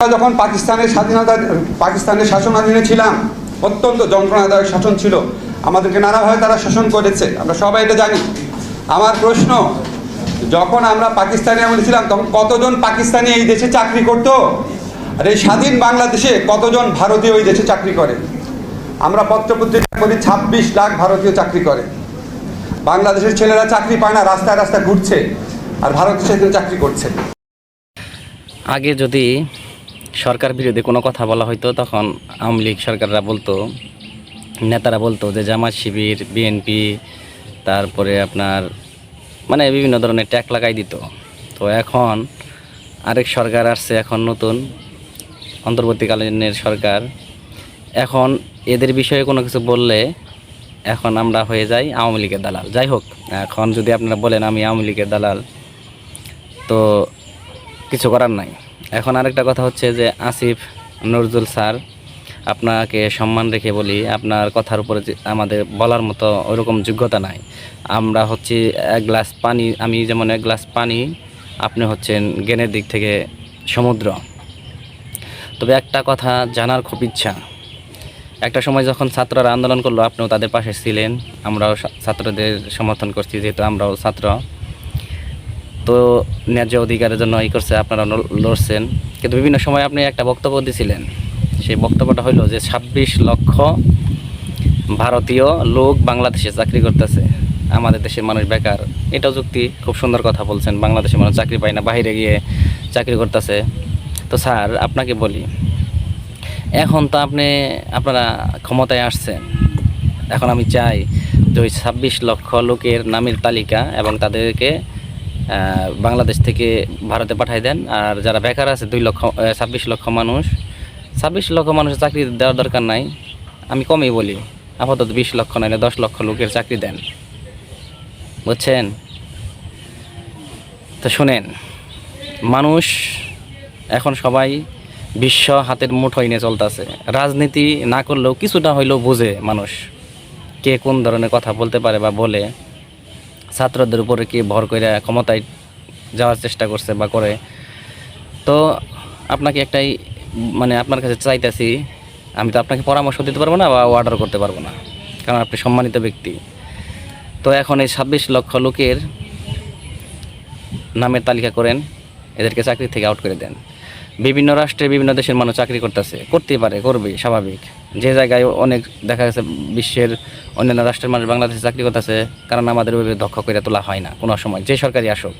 যখন পাকিস্তানের স্বাধীনতা, পাকিস্তানের শাসনাধীনে ছিলাম, অত্যন্ত যন্ত্রণাদায়ক শাসন ছিল। আমাদেরকে নানাভাবে তারা শাসন করেছে, আমরা সবাই এটা জানি। আমার প্রশ্ন, যখন আমরা পাকিস্তানে আমলে ছিলাম, তখন কতজন পাকিস্তানি এই দেশে চাকরি করতো? আর এই স্বাধীন বাংলাদেশে কতজন ভারতীয় এই দেশে চাকরি করে? আমরা পত্রপত্রিকা করি ছাব্বিশ লাখ ভারতীয় চাকরি করে। বাংলাদেশের ছেলেরা চাকরি পায় না, রাস্তায় রাস্তায় ঘুরছে, আর ভারত সেখানে চাকরি করছে। আগে যদি সরকার বিরোধী কোনো কথা বলা হইতো, তখন আওয়ামী লীগ সরকাররা বলতো, নেতারা বলতো যে জামাত শিবির, বিএনপি, তারপরে আপনার মানে বিভিন্ন ধরনের ট্যাগ লাগাই দিত। তো এখন আরেক সরকার আসছে, এখন নতুন, অন্তর্বর্তীকালীনের সরকার। এখন এদের বিষয়ে কোনো কিছু বললে এখন আমরা হয়ে যাই আওয়ামী লীগের দালাল। যাই হোক, এখন যদি আপনারা বলেন আমি আওয়ামী লীগের দালাল, তো কিছু করার নাই। এখন আরেকটা কথা হচ্ছে যে আসিফ নজরুল স্যার, আপনাকে সম্মান রেখে বলি, আপনার কথার উপরে আমাদের বলার মতো ওরকম যোগ্যতা নাই। আমরা হচ্ছে এক গ্লাস পানি, আমি যেমন এক গ্লাস পানি, আপনি হচ্ছেন জ্ঞানের দিক থেকে সমুদ্র। তবে একটা কথা জানার খুব ইচ্ছা। একটা সময় যখন ছাত্ররা আন্দোলন করল, আপনিও তাদের পাশে ছিলেন, আমরাও ছাত্রদের সমর্থন করছি, যেহেতু আমরাও ছাত্র। তো ন্যায্য অধিকারের জন্য ই করছে, আপনারা লড়ছেন। কিন্তু বিভিন্ন সময় আপনি একটা বক্তব্য দিয়েছিলেন সেই বক্তব্যটা হইল যে ছাব্বিশ লক্ষ ভারতীয় লোক বাংলাদেশে চাকরি করতেছে। আমাদের দেশের মানুষ বেকার। এটাও যুক্তি খুব সুন্দর কথা বলছেন। বাংলাদেশের মানুষ চাকরি পায় না, বাইরে গিয়ে চাকরি করতেছে। তো স্যার, আপনাকে বলি, এখন তো আপনি, আপনারা ক্ষমতায় আসছেন। এখন আমি চাই যে ওই ছাব্বিশ লক্ষ লোকের নামের তালিকা এবং তাদেরকে বাংলাদেশ থেকে ভারতে পাঠাই দেন। আর যারা বেকার আছে, দুই লক্ষ ছাব্বিশ লক্ষ মানুষ। ছাব্বিশ লক্ষ মানুষের চাকরি দেওয়ার দরকার নাই। আমি কমই বলি, আপাতত বিশ লক্ষ নাইলে দশ লক্ষ লোকের চাকরি দেন। বুঝছেন? তো শুনেন, মানুষ এখন সবাই বিশ্ব হাতের মুঠোয় নিয়ে চলতেছে। রাজনীতি না করলেও কিছুটা হইলেও বোঝে মানুষ কে কোন ধরনের কথা বলতে পারে বা বলে। ছাত্রদের উপরে কি ভর করে ক্ষমতায় যাওয়ার চেষ্টা করছে বা করে? তো আপনাকে একটাই মানে আপনার কাছে চাইতেছি, আমি তো আপনাকে পরামর্শ দিতে পারব না বা অর্ডার করতে পারব না, কারণ আপনি সম্মানিত ব্যক্তি। তো এখন এই ছাব্বিশ লক্ষ লোকের নামের তালিকা করেন, এদেরকে চাকরি থেকে আউট করে দেন। বিভিন্ন রাষ্ট্রে বিভিন্ন দেশের মানুষ চাকরি করতেছে। করতেই পারে করবে স্বাভাবিক। যে জায়গায় অনেক দেখা গেছে বিশ্বের অন্যান্য রাষ্ট্রের মানুষ বাংলাদেশে চাকরি করতেছে, কারণ আমাদের ওইভাবে দক্ষ করে তোলা হয় না কোনো সময়। যে সরকারি আসুক,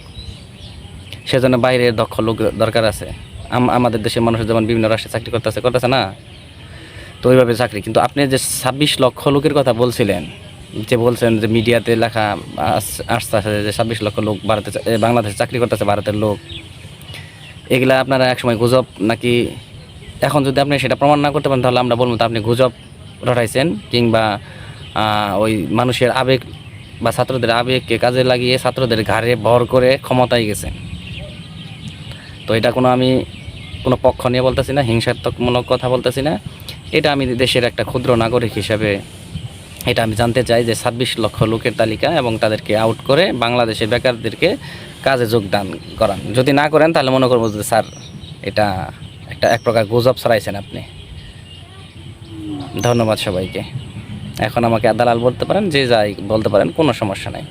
সেজন্য বাইরের দক্ষ লোক দরকার আছে। আম- আমাদের দেশের মানুষ যেমন বিভিন্ন রাষ্ট্রে চাকরি করতেছে করতেছে না, তো ওইভাবে চাকরি। কিন্তু আপনি যে ছাব্বিশ লক্ষ লোকের কথা বলছিলেন, যে বলছেন যে মিডিয়াতে লেখা আস- আসতে আসে যে ছাব্বিশ লক্ষ লোক ভারতে বাংলাদেশে চাকরি করতেছে ভারতের লোক এগুলা আপনারা একসময় গুজব নাকি এখন যদি আপনি সেটা প্রমাণ না করতে পারেন, তাহলে আমরা বলব তো আপনি গুজব রটাইছেন কিংবা ওই মানুষের আবেগ বা ছাত্রদের আবেগকে কাজে লাগিয়ে ছাত্রদের ঘাড়ে ভর করে ক্ষমতায় গেছেন। তো এটা কোনো আমি কোনো পক্ষ নিয়ে বলতেছি না, হিংসাত্মকমূলক কথা বলতেছি না। এটা আমি দেশের একটা ক্ষুদ্র নাগরিক হিসাবে এটা আমি জানতে চাই যে ছাব্বিশ লক্ষ লোকের তালিকা এবং তাদেরকে আউট করে বাংলাদেশে বেকারদেরকে কাজে যোগদান করান। যদি না করেন, তাহলে মনে করব যে স্যার, এটা একটা এক প্রকার গুজব ছড়াইছেন আপনি। ধন্যবাদ সবাইকে। এখন আমাকে দালাল বলতে পারেন, যে যাই বলতে পারেন, কোনো সমস্যা নাই।